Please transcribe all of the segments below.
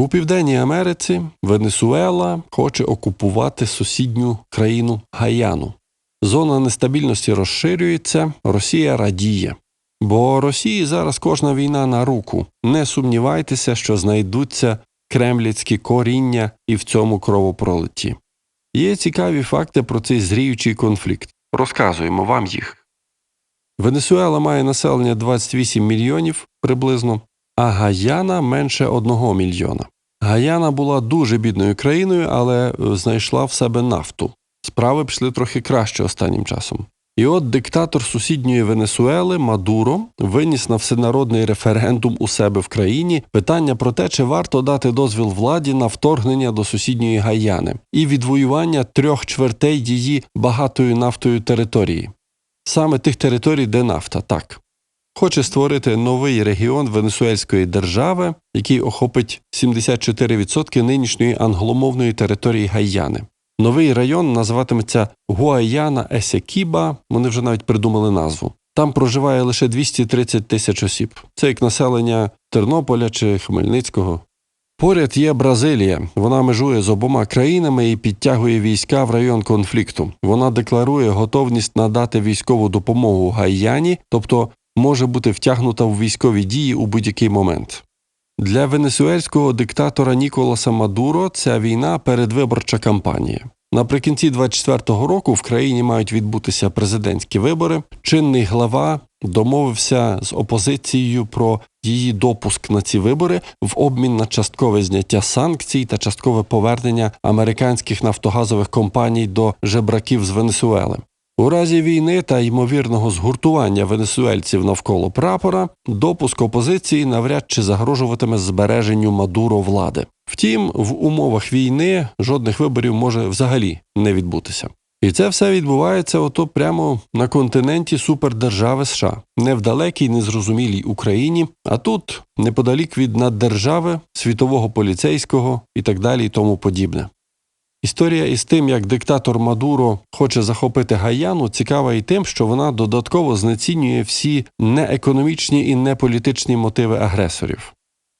У Південній Америці Венесуела хоче окупувати сусідню країну Гаяну. Зона нестабільності розширюється, Росія радіє. Бо Росії зараз кожна війна на руку. Не сумнівайтеся, що знайдуться кремлівські коріння і в цьому кровопролитті. Є цікаві факти про цей зріючий конфлікт. Розказуємо вам їх. Венесуела має населення 28 мільйонів приблизно, а Гаяна менше 1 мільйона. Гаяна була дуже бідною країною, але е, знайшла в себе нафту. Справи пішли трохи краще останнім часом. І от диктатор сусідньої Венесуели Мадуро виніс на всенародний референдум у себе в країні питання про те, чи варто дати дозвіл владі на вторгнення до сусідньої Гаяни і відвоювання трьох чвертей її багатою нафтою території, саме тих територій, де нафта, так. Хоче створити новий регіон Венесуельської держави, який охопить 74% нинішньої англомовної території Гаяни. Новий район називатиметься Гуаяна Есекіба. Вони вже навіть придумали назву. Там проживає лише 230 тисяч осіб. Це як населення Тернополя чи Хмельницького. Поряд є Бразилія. Вона межує з обома країнами і підтягує війська в район конфлікту. Вона декларує готовність надати військову допомогу Гаяні, тобто може бути втягнута в військові дії у будь-який момент. Для венесуельського диктатора Ніколаса Мадуро ця війна передвиборча кампанія. Наприкінці 24-го року в країні мають відбутися президентські вибори. Чинний глава домовився з опозицією про її допуск на ці вибори в обмін на часткове зняття санкцій та часткове повернення американських нафтогазових компаній до жебраків з Венесуели. У разі війни та ймовірного згуртування венесуельців навколо прапора допуск опозиції навряд чи загрожуватиме збереженню Мадуро влади. Втім, в умовах війни жодних виборів може взагалі не відбутися. І це все відбувається ото прямо на континенті супердержави США, не в далекій, незрозумілій Україні, а тут неподалік від наддержави, світового поліцейського і так далі, і тому подібне. Історія із тим, як диктатор Мадуро хоче захопити Гаяну, цікава і тим, що вона додатково знецінює всі неекономічні і неполітичні мотиви агресорів.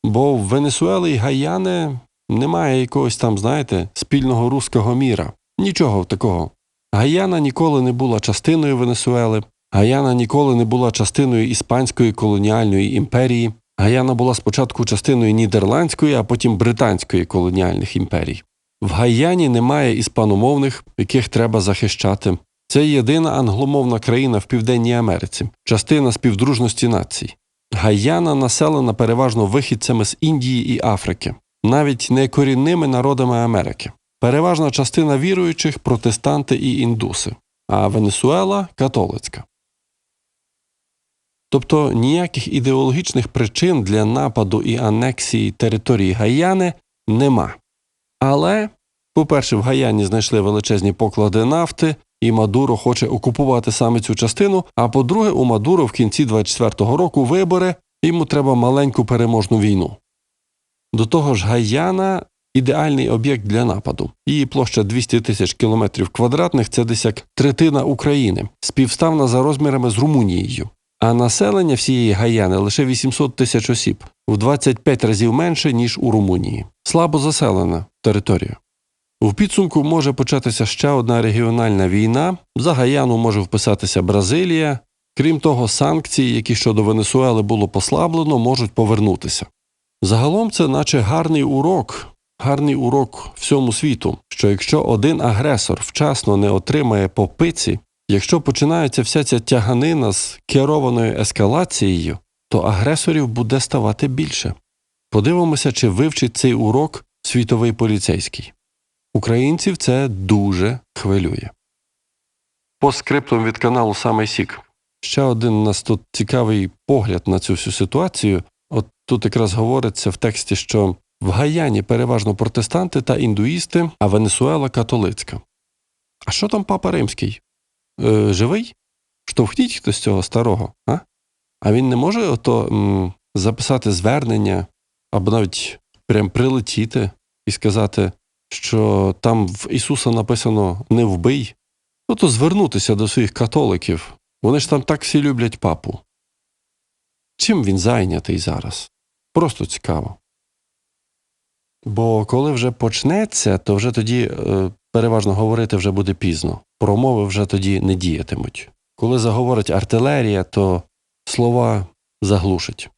Бо в Венесуели і Гаяни немає якогось там, знаєте, спільного руського міра. Нічого такого. Гаяна ніколи не була частиною Венесуели, Гаяна ніколи не була частиною Іспанської колоніальної імперії. Гаяна була спочатку частиною Нідерландської, а потім британської колоніальних імперій. В Гаяні немає іспаномовних, яких треба захищати. Це єдина англомовна країна в Південній Америці, частина співдружності націй. Гаяна населена переважно вихідцями з Індії і Африки, навіть не корінними народами Америки. Переважна частина віруючих протестанти і індуси, а Венесуела католицька. Тобто ніяких ідеологічних причин для нападу і анексії території Гаяни нема. Але, по-перше, в Гаяні знайшли величезні поклади нафти, і Мадуро хоче окупувати саме цю частину. А по-друге, у Мадуро в кінці 24-го року вибори, йому треба маленьку переможну війну. До того ж, Гаяна ідеальний об'єкт для нападу. Її площа 200 тисяч кілометрів квадратних це десь як третина України, співставна за розмірами з Румунією. А населення всієї Гаяни лише 800 тисяч осіб, в 25 разів менше, ніж у Румунії. Слабо заселена територія. В підсумку може початися ще одна регіональна війна. За Гаяну може вписатися Бразилія. Крім того, санкції, які щодо Венесуели було послаблено, можуть повернутися. Загалом це наче гарний урок, гарний урок всьому світу, що якщо один агресор вчасно не отримає по пиці, якщо починається вся ця тяганина з керованою ескалацією, то агресорів буде ставати більше. Подивимося, чи вивчить цей урок світовий поліцейський. Українців це дуже хвилює. По скриптам від каналу Самий Сік. Ще один у нас тут цікавий погляд на цю всю ситуацію. От тут якраз говориться в тексті, що в Гаяні переважно протестанти та індуїсти, а Венесуела католицька. А що там папа римський? Е, живий? Штовхніть хтось цього старого, а? А він не може ото м, записати звернення або навіть прям прилетіти і сказати, що там в Ісуса написано не вбий, ну то звернутися до своїх католиків. Вони ж там так всі люблять папу. Чим він зайнятий зараз? Просто цікаво. Бо коли вже почнеться, то вже тоді е, переважно говорити вже буде пізно. Промови вже тоді не діятимуть. Коли заговорить артилерія, то слова заглушить.